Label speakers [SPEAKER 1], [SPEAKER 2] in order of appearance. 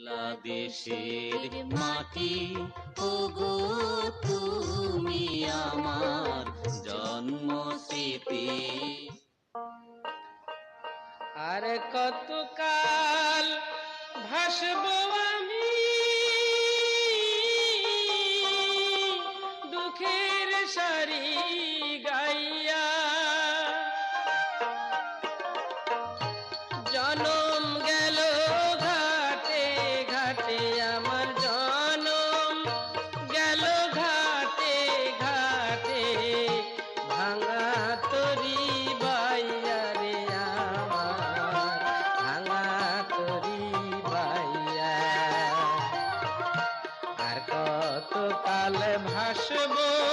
[SPEAKER 1] বাংলাদেশের মাটি। ওগো তুমি আমার জন্ম জন্মস্মৃতি
[SPEAKER 2] আর কতকাল ভাসব আমি? দুঃখের সারি গায় কত কাল ভাসবো।